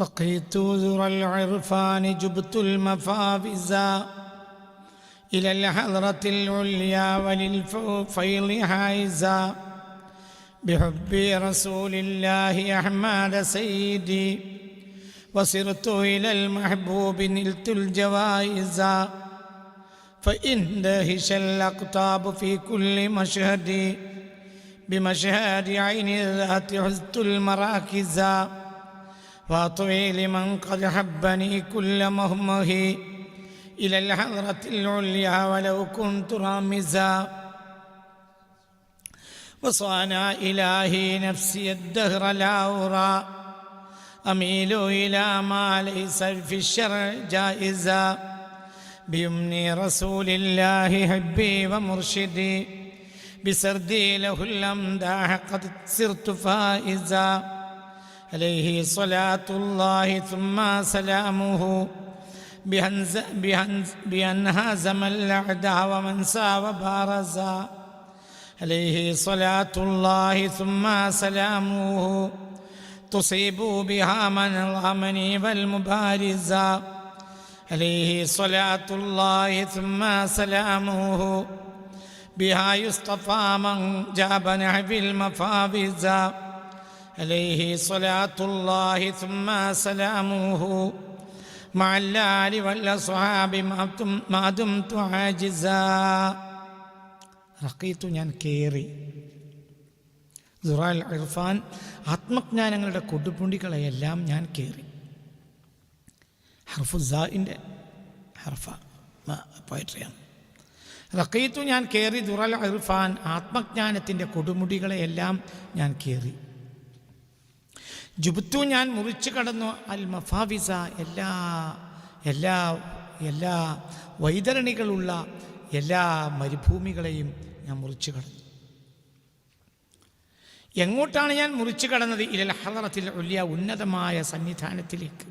رقيت ذر العرفان جبت المفافز إلى الحضرة العليا وللفيض حائزا بحب رسول الله أحمد سيدي وصرت إلى المحبوب نلت الجوائز. فإن دهش الأقطاب في كل مشهد بمشهد عين الذات حزت المراكز. وأطوي لمن قد حبني كل مهمه إلى الحضرة العليا ولو كنت رامزا. وصانع إلهي نفسي الدهر لا أميل إلى ما ليس في الشرع جائزا. بيمن رسول الله حبي ومرشدي. بسردي له الأمداح قد صرت فائزا. عليه صلاة الله ثم سلامه. بهنز بهنز بأن هزم الأعداء ومن ساوى بارزا عليه صلاة الله ثم سلامه. تصيب بها من ظلمني والمبارزا عليه صلاة الله ثم سلامه. بها يصطفى من جاب نحو المفاوزا عليه صلاة الله ثم سلامه مع الآل والأصحاب ما دم- ما دمت عاجزا റക്കീത്തു ഞാൻ കയറി സുറാൽ ഇർഫാൻ ആത്മജ്ഞാനങ്ങളുടെ കൊടുപുണ്ടികളെയെല്ലാം ഞാൻ കയറി ഹർഫുസാഇൻ്റെ ഹർഫ പോയട്രിയാണ് റക്കീത്തു ഞാൻ കയറി ദുറൽ ഇർഫാൻ ആത്മജ്ഞാനത്തിൻ്റെ കൊടുമുടികളെയെല്ലാം ഞാൻ കയറി ജുബുത്തു ഞാൻ മുറിച്ചു കടന്നു. അൽ മഫാവിസ എല്ലാ എല്ലാ എല്ലാ വൈതരണികളുള്ള എല്ലാ മരുഭൂമികളെയും ഞാൻ മുറിച്ചു കടന്നു. എങ്ങോട്ടാണ് ഞാൻ മുറിച്ചു കടന്നത്? ഇലൽ ഹലറത്തിൽ വലിയ ഉന്നതമായ സന്നിധാനത്തിലേക്ക്.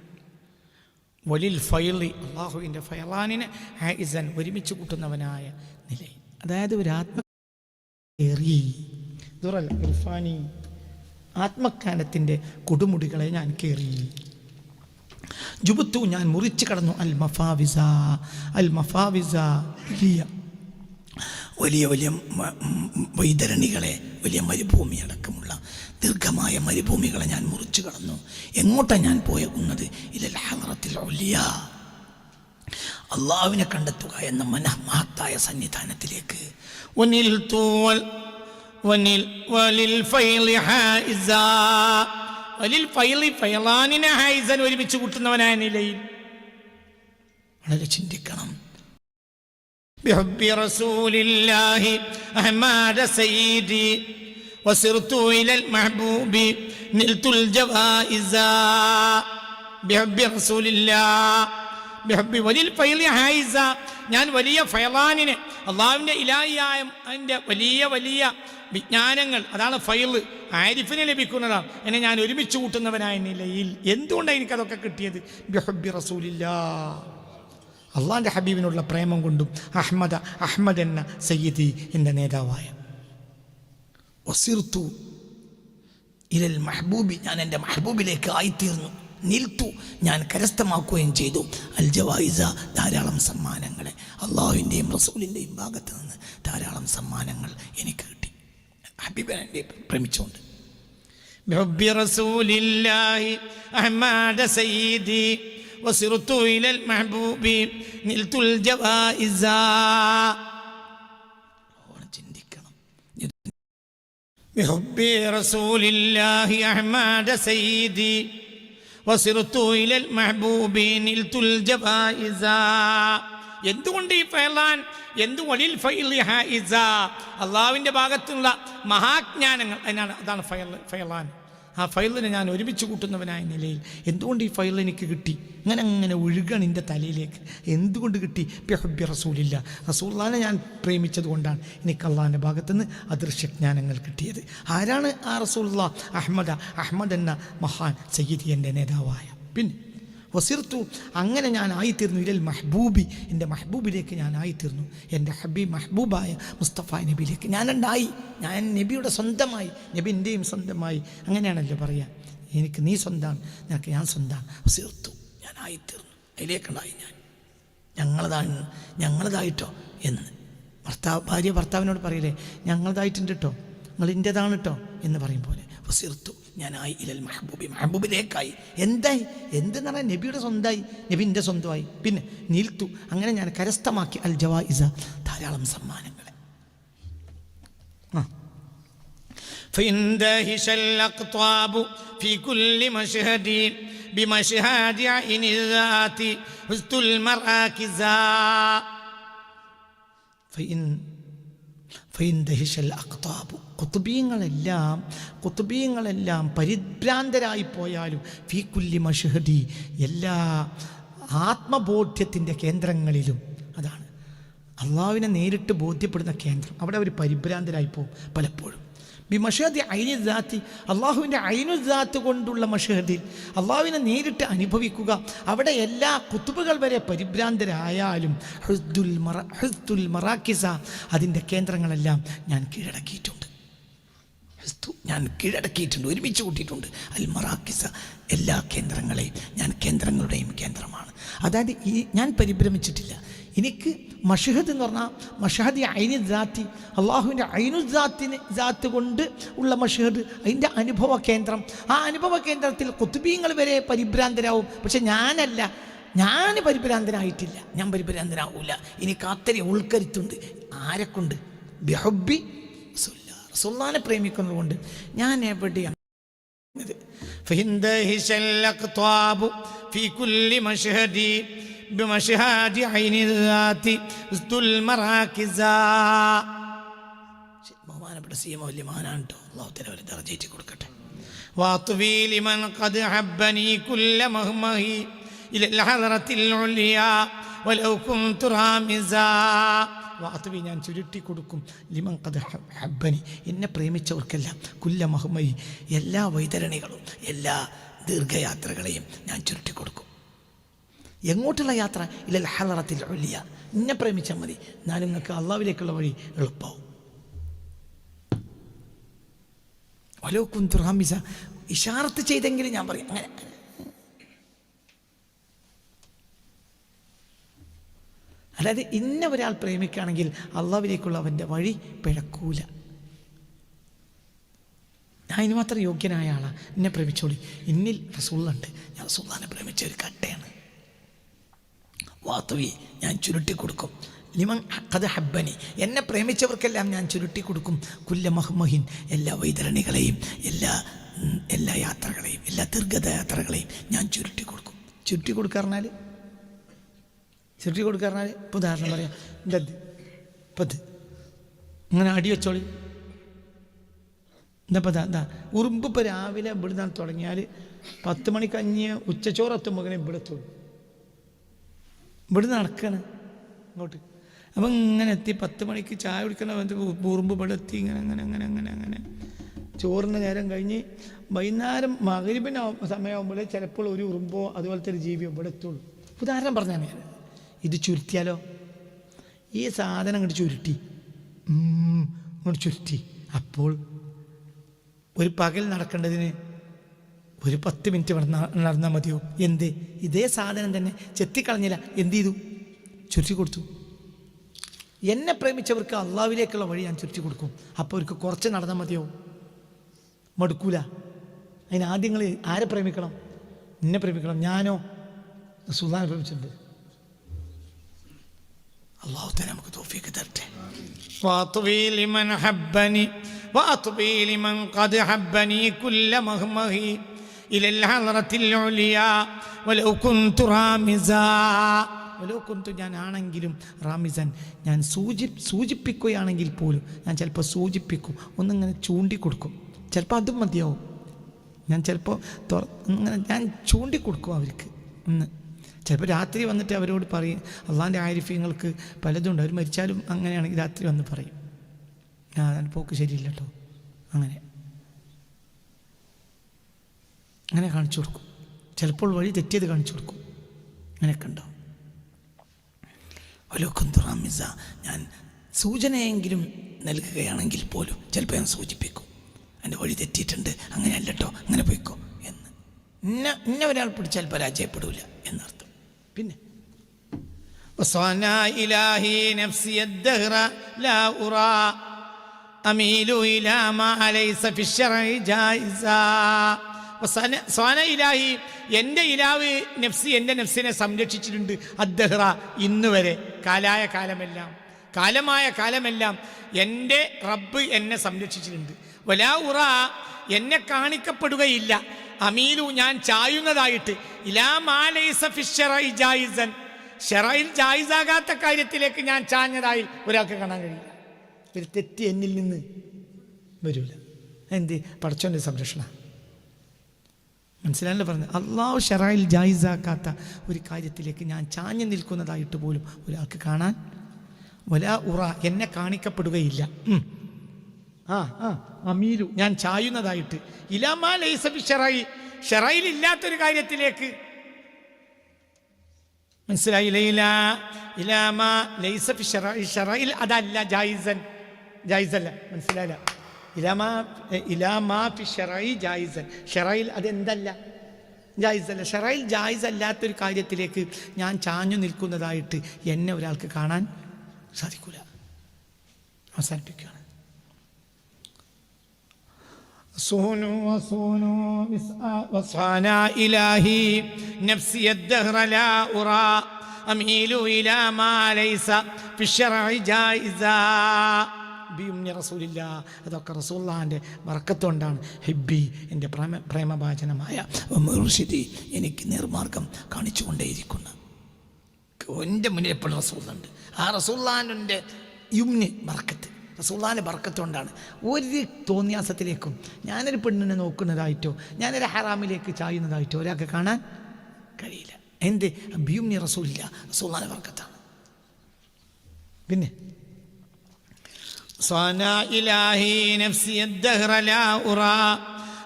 വലിൽ ഫൈലി അള്ളാഹുവിന്റെ ഫയലാനിനെ ഹൈസൻ ഒരുമിച്ച് കൂട്ടുന്നവനായ നില അതായത് ഒരു ആത്മ ഏറി ദുറൽ ഇർഫാനി ആത്മജ്ഞാനത്തിന്റെ കൊടുമുടികളെ ഞാൻ കയറി ജുബത്തു ഞാൻ മുറിച്ചു കടന്നു. അൽ മഫാവിസ അൽ മഫാവിസ വലിയ വലിയ വലിയ വൈതരണികളെ വലിയ മരുഭൂമി അടക്കമുള്ള ദീർഘമായ മരുഭൂമികളെ ഞാൻ മുറിച്ചു കടന്നു. എങ്ങോട്ടാണ് ഞാൻ പോയുന്നത് ഇല്ലൽ ഹലറത്തിൽ ഒലിയ അള്ളാവിനെ കണ്ടെത്തുക എന്ന മനഃമഹത്തായ സന്നിധാനത്തിലേക്ക്. ഒന്നിൽ തൂവൽ വനിൽ വലിൽ ഫൈലി ഹായിസാ വലിൽ ഫൈലി ഫൈലാനിനെ ഹായിസൻ ഒരുമിച്ച് കൂട്ടുന്നവനായ നിലയിൽ വളരെ ചിന്തിക്കണം بحب رسول الله أحمد سيدي وسرت إلى المحبوب نلت الجوائز بحب رسول الله ബിഹബ്ബി വലിൽ ഫൈലി ഹായിസ ഞാൻ വലിയ ഫയലാനിനെ അള്ളാഹുവിന്റെ ഇലായിയായ അതിന്റെ വലിയ വലിയ വിജ്ഞാനങ്ങൾ അതാണ് ഫൈൽ ആരിഫിനെ ലഭിക്കുന്നതാണ്. എന്നെ ഞാൻ ഒരുമിച്ച് കൂട്ടുന്നവനായ നിലയിൽ എന്തുകൊണ്ടാണ് എനിക്കതൊക്കെ കിട്ടിയത്? ബിഹബി റസൂലില്ല. അള്ളാന്റെ ഹബീബിനുള്ള പ്രേമം കൊണ്ടും അഹമ്മദ അഹമ്മദ് എന്ന സയ്യിദി എന്റെ നേതാവായ. വസിർത്തു ഇരൽ മഹബൂബി ഞാൻ എന്റെ മഹബൂബിലേക്ക് ആയിത്തീർന്നു. നിൽത്തു ഞാൻ കരസ്ഥമാക്കുകയും ചെയ്തു അൽ ജവായിസ ധാരാളം സമ്മാനങ്ങളെ അള്ളാഹുവിൻ്റെയും റസൂലിൻ്റെയും ഭാഗത്ത് നിന്ന് ധാരാളം സമ്മാനങ്ങൾ എനിക്ക് കിട്ടി ഹബീബിനെ എന്നെ പ്രേമിച്ചുകൊണ്ട് بحب رسول الله أحمد سيدي وصرت إلى المحبوب نلت الجوائز ചിന്തിക്കണം بحب رسول الله أحمد سيدي എന്തുകൊണ്ട് ഈ ഫയലാൻ? എന്തു വലിൽ ഫൈൽ ഹായിസ അള്ളാവിന്റെ ഭാഗത്തുള്ള മഹാജ്ഞാനങ്ങൾ. അതിനാണ് അതാണ് ഫയൽ ഫയലാൻ. ആ ഫയലിനെ ഞാൻ ഒരുമിച്ച് കൂട്ടുന്നവനായ നിലയിൽ എന്തുകൊണ്ട് ഈ ഫയൽ എനിക്ക് കിട്ടി? അങ്ങനെ അങ്ങനെ ഒഴുകണം എന്റെ തലയിലേക്ക്. എന്തുകൊണ്ട് കിട്ടി? ബിഹബ്ബി റസൂലില്ല. റസൂല്ലാനെ ഞാൻ പ്രേമിച്ചത് കൊണ്ടാണ് എനിക്ക് അള്ളാഹിന്റെ ഭാഗത്തുനിന്ന് അദൃശ്യജ്ഞാനങ്ങൾ കിട്ടിയത്. ആരാണ് ആ റസൂള്ള അഹമ്മദ. അഹമ്മദ് എന്ന മഹാൻ സയ്യിദി എന്റെ നേതാവായ. പിന്നെ വസിർത്തു അങ്ങനെ ഞാൻ ആയിത്തീർന്നു ഇരൽ മഹ്ബൂബി എന്റെ മഹബൂബിലേക്ക് ഞാൻ ആയിത്തീർന്നു എന്റെ ഹബീ മഹ്ബൂബായ മുസ്തഫ നബിയിലേക്ക്. ഞാൻ ഉണ്ടായി ഞാൻ നബിയുടെ സ്വന്തമായി. നബി എന്റെയും സ്വന്തമായി. അങ്ങനെയാണല്ലോ പറയാൻ എനിക്ക് നീ സ്വന്തമാണ് നിനക്ക് ഞാൻ സ്വന്തമാണ് വസിർത്തു ഞാൻ ആയിത്തീർന്നു അതിലേക്കുണ്ടായി ഞാൻ. ഞങ്ങളതാണ് ഞങ്ങളതായിട്ടോ എന്ന്. ഭർത്താവ് ഭാര്യ ഭർത്താവിനോട് പറയില്ലേ? ഞങ്ങളതായിട്ടുണ്ട് കേട്ടോ നിങ്ങൾ ഇന്റെതാണ് കേട്ടോ എന്ന് പറയും പോലെ. വസീർത്തു ഞാനായി ഇലൽ മെഹബൂബി മെഹബൂബിലേക്കായി എന്തായി എന്തെന്ന് പറഞ്ഞാൽ നബിയുടെ സ്വന്തമായി നബിൻ്റെ സ്വന്തമായി പിന്നെ നീൽത്തു അങ്ങനെ ഞാൻ കരസ്ഥമാക്കി അൽ ജവായിസ ധാരാളം സമ്മാനങ്ങളെ ആ فإن دهش الأقطاب في كل مشهد بمشهد عين الذات حزت المراكزا ഫൈൻ ഫൈൻ ദഹിഷൽ അക്താബു കുത്തുബീങ്ങളെല്ലാം കുത്തുബീങ്ങളെല്ലാം പരിഭ്രാന്തരായി പോയാലും ഫീ കുല്ലി മഷഹദി എല്ലാ ആത്മബോധ്യത്തിന്റെ കേന്ദ്രങ്ങളിലും അതാണ്. അള്ളാവിനെ നേരിട്ട് ബോധ്യപ്പെടുന്ന കേന്ദ്രം. അവിടെ അവർ പരിഭ്രാന്തരായി പോകും പലപ്പോഴും. ബി മഷഹദി ദാത്തി അള്ളാഹുവിന്റെ അയിനു ദാത്ത് കൊണ്ടുള്ള മഷഹദിൽ അള്ളാഹുവിനെ നേരിട്ട് അനുഭവിക്കുക. അവിടെ എല്ലാ കുത്തുബുകൾ വരെ പരിഭ്രാന്തരായാലും ഹുദ്ദുൽ മറ ഹുദ്ദുൽ മറാക്കിസ അതിന്റെ കേന്ദ്രങ്ങളെല്ലാം ഞാൻ കീഴടക്കിയിട്ടുണ്ട്. ഹുസ്തു ഞാൻ കീഴടക്കിയിട്ടുണ്ട് ഒരുമിച്ച് കൂട്ടിയിട്ടുണ്ട്. അൽ മറാക്കിസ എല്ലാ കേന്ദ്രങ്ങളെയും ഞാൻ കേന്ദ്രങ്ങളുടെയും കേന്ദ്രമാണ്. അതായത് ഈ ഞാൻ പരിഭ്രമിച്ചിട്ടില്ല. എനിക്ക് മഷഹദ് എന്ന് പറഞ്ഞാൽ മഷഹദി ഐനു ദാത്തി അള്ളാഹുവിൻ്റെ ഐനു ദാത്തിന് ദാത്ത് കൊണ്ട് ഉള്ള മഷഹദ് അതിൻ്റെ അനുഭവ കേന്ദ്രം ആ അനുഭവ കേന്ദ്രത്തിൽ കുത്തുബീങ്ങൾ വരെ പരിഭ്രാന്തരാവും പക്ഷെ ഞാനല്ല ഞാൻ പരിഭ്രാന്തനായിട്ടില്ല ഞാൻ പരിഭ്രാന്തനാവൂല എനിക്ക് അത്രയും ഉൾക്കരുത്തുണ്ട് ആരെക്കൊണ്ട് ബിഹബി റസൂല്ലാനെ പ്രേമിക്കുന്നതുകൊണ്ട് ഞാൻ എവിടെയാണ് فإن دهش الأقطاب في كل مشهد بمشهد عين الذات حزت المراكزا ബഹുമാനപ്പെട്ട സി എം വലിയ മഹാനാണ് കേട്ടോ അള്ളാഹു തല ഒരു ദർജയിച്ച് കൊടുക്കട്ടെ واطوي لمن قد حبني كل مهمه إلى الحضرة العليا ولو كنت رامزا വാത്തുവി ഞാൻ ചുരുട്ടി കൊടുക്കും ലിമൻ കഥ ഹബ്ബനി എന്നെ പ്രേമിച്ചവർക്കെല്ലാം കുല്ല മഹമ്മയി എല്ലാ വൈതരണികളും എല്ലാ ദീർഘയാത്രകളെയും ഞാൻ ചുരുട്ടി കൊടുക്കും എങ്ങോട്ടുള്ള യാത്ര? ഇല്ല ഹലറത്തിൽ ഒല്ലിയ എന്നെ പ്രേമിച്ചാൽ മതി. ഞാൻ നിങ്ങൾക്ക് അള്ളാവിലേക്കുള്ള വഴി എളുപ്പമാവും വലോ കുന്തുറാമിസ ഇഷാറത്ത് ചെയ്തെങ്കിലും ഞാൻ പറയും. അങ്ങനെ. അതായത് ഇന്ന ഒരാൾ പ്രേമിക്കുകയാണെങ്കിൽ അള്ളാവിലേക്കുള്ള അവന്റെ വഴി പിഴക്കൂല. ഞാൻ ഇനി മാത്രം യോഗ്യനായ ആളാണ് എന്നെ പ്രേമിച്ചോളി. ഇന്നിൽ റസൂളുണ്ട് ഞാൻ റസൂള്ളാനെ പ്രേമിച്ച ഒരു കട്ടയാണ്. വാത്തുവി ഞാൻ ചുരുട്ടി കൊടുക്കും. ലിമൻ കഥ ഹബ്ബനി. എന്നെ പ്രേമിച്ചവർക്കെല്ലാം ഞാൻ ചുരുട്ടി കൊടുക്കും. കുല്ല മഹ്മഹിൻ എല്ലാ വൈതരണികളെയും എല്ലാ എല്ലാ യാത്രകളെയും എല്ലാ ദീർഘത യാത്രകളെയും ഞാൻ ചുരുട്ടി കൊടുക്കും. ചുരുട്ടി കൊടുക്കാറിഞ്ഞാൽ ചുരുട്ടി കൊടുക്കാറിഞ്ഞാൽ ഇപ്പോൾ ഉദാഹരണം പറയാം. എന്തത് ഇപ്പം അങ്ങനെ അടി വെച്ചോളി. എന്താ എന്താ ഉറുമ്പ് ഇപ്പോൾ രാവിലെ ഇവിടുന്ന് തുടങ്ങിയാൽ പത്ത് മണിക്കഞ്ഞ് ഉച്ചച്ചോറ് എത്തുമ്പോൾ ഇങ്ങനെ ഇവിടെ എത്തുള്ളൂ ഇവിടുന്ന് നടക്കണം. ഇങ്ങോട്ട് അപ്പം ഇങ്ങനെ എത്തി പത്ത് മണിക്ക് ചായ കുടിക്കണ ഉറുമ്പ് ഇവിടെ എത്തി ഇങ്ങനെ അങ്ങനെ അങ്ങനെ അങ്ങനെ അങ്ങനെ ചോറിന് നേരം കഴിഞ്ഞ് വൈകുന്നേരം മകരിപ്പിന് സമയമാകുമ്പോൾ ചിലപ്പോൾ ഒരു ഉറുമ്പോ അതുപോലത്തെ ഒരു ജീവിയോ ഇവിടെ എത്തുള്ളൂ. ഉദാഹരണം പറഞ്ഞാൽ ഞാൻ. ഇത് ചുരുത്തിയാലോ ഈ സാധനം അങ്ങോട്ട് ചുരുട്ടി. അങ്ങോട്ട് ചുരുട്ടി. അപ്പോൾ ഒരു പകൽ നടക്കേണ്ടതിന് ഒരു പത്ത് മിനിറ്റ് നടന്നാൽ മതിയോ? എന്ത്? ഇതേ സാധനം തന്നെ. ചെത്തിക്കളഞ്ഞില്ല. എന്ത് ചെയ്തു? ചുരുട്ടി കൊടുത്തു. എന്നെ പ്രേമിച്ചവർക്ക് അള്ളാവിലേക്കുള്ള വഴി ഞാൻ ചുരുട്ടി കൊടുക്കും. അപ്പോൾ അവർക്ക് കുറച്ച് നടന്നാൽ മതിയോ? മടുക്കൂല. അതിനാദ്യങ്ങൾ ആരെ പ്രേമിക്കണം? എന്നെ പ്രേമിക്കണം. ഞാനോ? സുൽത്താനെ പ്രേമിച്ചിട്ടുണ്ട്. അള്ളാഹു തന്നെ നമുക്ക് തോഫിക്ക് തരട്ടെ. ഹബ്ബനി കുല്ല മഹ്മഹി ഇലൽ ഉലിയ വലൗ കുന്തു റാമിസാ. ഞാൻ ഞാനാണെങ്കിലും റാമിസൻ ഞാൻ സൂചി സൂചിപ്പിക്കുകയാണെങ്കിൽ പോലും ഞാൻ ചിലപ്പോൾ സൂചിപ്പിക്കും ഒന്നിങ്ങനെ ചൂണ്ടിക്കൊടുക്കും. ചിലപ്പോൾ അതും മതിയാവും. ഞാൻ ചിലപ്പോൾ ഇങ്ങനെ ഞാൻ ചൂണ്ടിക്കൊടുക്കും അവർക്ക്. ഇന്ന് ചിലപ്പോൾ രാത്രി വന്നിട്ട് അവരോട് പറയും അള്ളാന്റെ ആരിഫ്യങ്ങൾക്ക് പലതുണ്ട് അവർ മരിച്ചാലും അങ്ങനെയാണെങ്കിൽ രാത്രി വന്ന് പറയും. ഞാൻ പോക്ക് ശരിയില്ല കേട്ടോ അങ്ങനെ. അങ്ങനെ കാണിച്ചു കൊടുക്കും. ചിലപ്പോൾ വഴി തെറ്റിയത് കാണിച്ചു കൊടുക്കും. അങ്ങനെയൊക്കെ ഉണ്ടാവും മിസ ഞാൻ സൂചനയെങ്കിലും നൽകുകയാണെങ്കിൽ പോലും ചിലപ്പോൾ ഞാൻ സൂചിപ്പിക്കും. എന്റെ വഴി തെറ്റിയിട്ടുണ്ട് അങ്ങനെ അല്ലട്ടോ അങ്ങനെ പോയിക്കോ എന്ന്. ഇന്ന ഇന്ന ഒരാൾ പിടിച്ചാൽ പരാജയപ്പെടില്ല എന്നർത്ഥം. പിന്നെ അമീലു ഇലാ മാ അലൈസ ഫിഷറ ജായിസാ. സോന ഇലാഹി എന്റെ ഇലാവ് നഫ്സി എന്റെ നഫ്സിനെ സംരക്ഷിച്ചിട്ടുണ്ട് അദ്ദഹ്റ ഇന്ന് വരെ കാലായ കാലമെല്ലാം. കാലമായ കാലമെല്ലാം എന്റെ റബ്ബ് എന്നെ സംരക്ഷിച്ചിട്ടുണ്ട്. വലാ ഉറ എന്നെ കാണിക്കപ്പെടുകയില്ല. അമീലു ഞാൻ ചായുന്നതായിട്ട്. ഇലാമാലൈസൻ ജായിസാകാത്ത കാര്യത്തിലേക്ക് ഞാൻ ചാഞ്ഞതായി ഒരാൾക്ക് കാണാൻ കഴിയില്ല. ഒരു തെറ്റ് എന്നിൽ നിന്ന് വരൂല. എന്ത്? പടച്ചോന്റെ സംരക്ഷണ. മനസ്സിലാണല്ലോ പറഞ്ഞത് അള്ളാഹു ഷെറായിൽ ജായിസാക്കാത്ത ഒരു കാര്യത്തിലേക്ക് ഞാൻ ചാഞ്ഞു നിൽക്കുന്നതായിട്ട് പോലും ഒരാൾക്ക് കാണാൻ വല ഉറ എന്നെ കാണിക്കപ്പെടുകയില്ല. ആ ആ. അമീലു ഞാൻ ചായുന്നതായിട്ട്. ഇലാമാ ലൈസഫി ഷെറായി. ഷെറയിൽ ഇല്ലാത്തൊരു കാര്യത്തിലേക്ക്. മനസ്സിലായില്ല ഇലാമാ ഇലാമ ലൈസഫി ഷെറായി ഷെറയിൽ അതല്ല ജായിസൻ. ജായിസല്ല മനസ്സിലായില്ല? ഇലാമ ഇലാമാ ഫി ഷെറൈ ജായിസൻ ഷെറയിൽ അതെന്തല്ല ജായിസല്ല ഷെറയിൽ ജായിസ് അല്ലാത്തൊരു കാര്യത്തിലേക്ക് ഞാൻ ചാഞ്ഞു നിൽക്കുന്നതായിട്ട് എന്നെ ഒരാൾക്ക് കാണാൻ സാധിക്കൂല അവസാനിപ്പിക്കുകയാണ് صونوا وصونوا وسع- وصانا إلهي نفسي الدهر لا أرى أميل إلى ما ليس في الشرع جائزا ബിയുമ്നി റസൂലില്ല അതൊക്കെ റസൂല്ലാന്റെ വറക്കത്തുകൊണ്ടാണ് ഹിബി എന്റെ പ്രേമ പ്രേമഭാചനമായ മുർഷിദി എനിക്ക് നിർമാർഗം കാണിച്ചുകൊണ്ടേയിരിക്കുന്നു എന്റെ മുന്നിൽ എപ്പോഴും റസൂലുണ്ട്. ആ റസൂല്ലാന്റെ യുമ്ന് ബർക്കത്ത് റസൂല്ലാന്റെ ബർക്കത്ത് കൊണ്ടാണ് ഒരു തോന്നിയാസത്തിലേക്കും ഞാനൊരു പെണ്ണിനെ നോക്കുന്നതായിട്ടോ ഞാനൊരു ഹറാമിലേക്ക് ചായുന്നതായിട്ടോ ഒരാൾക്ക് കാണാൻ കഴിയില്ല. എന്ത്? ബിയുമ്നി റസൂലില്ല റസൂല്ലാന്റെ ബർക്കത്താണ് പിന്നെ صانع إلهي نفسي الدهر لا أرى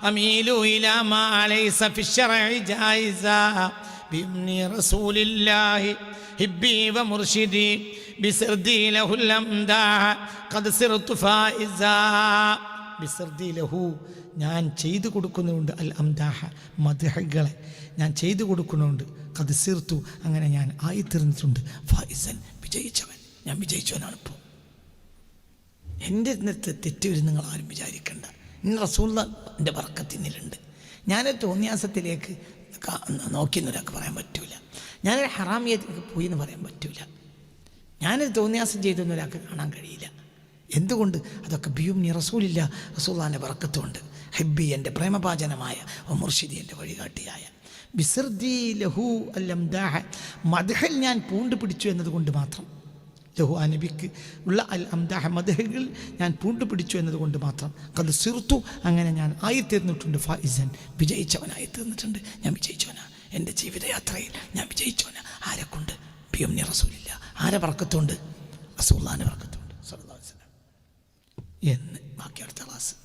أميل إلى ما ليس في الشرع جائزا بإذن رسول الله هبي ومرشدي بسردي له الأمداح قد صرت فائزا ബിസർദി ലഹു ഞാൻ ചെയ്തു കൊടുക്കുന്നുണ്ട് അൽ അംദാഹ മദ്ഹകളെ ഞാൻ ചെയ്തു കൊടുക്കുന്നുണ്ട് കത് സിർത്തു അങ്ങനെ ഞാൻ ആയിത്തീർന്നിട്ടുണ്ട് ഫായിസൻ വിജയിച്ചവൻ ഞാൻ വിജയിച്ചവനാണ് ഇപ്പോൾ എന്റെ ഇന്നത്തെ തെറ്റ് വരും നിങ്ങൾ ആരും വിചാരിക്കണ്ട. ഇന്ന് റസൂള്ള എന്റെ വർക്കത്തിനിലുണ്ട് ഞാൻ തോന്നിയാസത്തിലേക്ക് ക- നോക്കി എന്നൊരാൾക്ക് പറയാൻ പറ്റൂല. ഞാനൊരു ഹറാമിയത്തിലേക്ക് പോയി എന്ന് പറയാൻ പറ്റൂല. ഞാനൊരു തോന്നിയാസം ചെയ്തെന്ന് ഒരാൾക്ക് കാണാൻ കഴിയില്ല. എന്തുകൊണ്ട്? അതൊക്കെ ബിയും നീ റസൂലില്ല റസൂള്ളാന്റെ വറക്കത്തുണ്ട്. ഹെബി എന്റെ പ്രേമപാചനമായ ഓ മുർഷിദി എന്റെ വഴികാട്ടിയായ. ബിസർദി ലഹു അല്ലം ദാഹ. മദ്ഹൽ ഞാൻ പൂണ്ട് പിടിച്ചു എന്നതുകൊണ്ട് മാത്രം. ലഹു അനബിക്ക് നബിക്ക് ഉള്ള അൽ അംദാഹ മദഹകൾ ഞാൻ പൂണ്ടു പിടിച്ചു എന്നതുകൊണ്ട് മാത്രം. അത് സിർത്തു അങ്ങനെ ഞാൻ ആയിത്തീർന്നിട്ടുണ്ട് ഫായിസൻ വിജയിച്ചവനായി തീർന്നിട്ടുണ്ട്. ഞാൻ വിജയിച്ചവനാ. എന്റെ ജീവിതയാത്രയിൽ ഞാൻ വിജയിച്ചവനാ. ആരെ കൊണ്ട്? പി എം റസൂലില്ല. ആരെ പറക്കത്തുണ്ട്? റസൂള്ളാന്റെ പറക്കത്തുണ്ട്. എന്ന് ബാക്കി അടുത്ത ക്ലാസ്.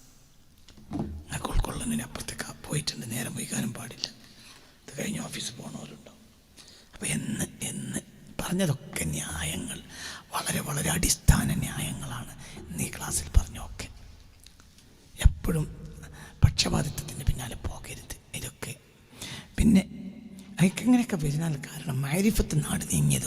ഞാൻ ഉൾക്കൊള്ളുന്നതിന് അപ്പുറത്തേക്ക് പോയിട്ടുണ്ട്. നേരം വൈകാനും പാടില്ല. ഇത് കഴിഞ്ഞ് ഓഫീസിൽ പോകണവരുണ്ടാവും അപ്പോൾ എന്ന് എന്ന് പറഞ്ഞതൊക്കെ ന്യായങ്ങൾ. വളരെ വളരെ അടിസ്ഥാന ന്യായങ്ങളാണ് നീ ക്ലാസ്സിൽ പറഞ്ഞൊക്കെ എപ്പോഴും പക്ഷപാതിത്വത്തിന്റെ പിന്നാലെ പോകരുത്. ഇതൊക്കെ. പിന്നെ അതിക്കെങ്ങനെയൊക്കെ വരുന്നാൽ കാരണം മാരിഫത്ത് നാട് നീങ്ങിയത്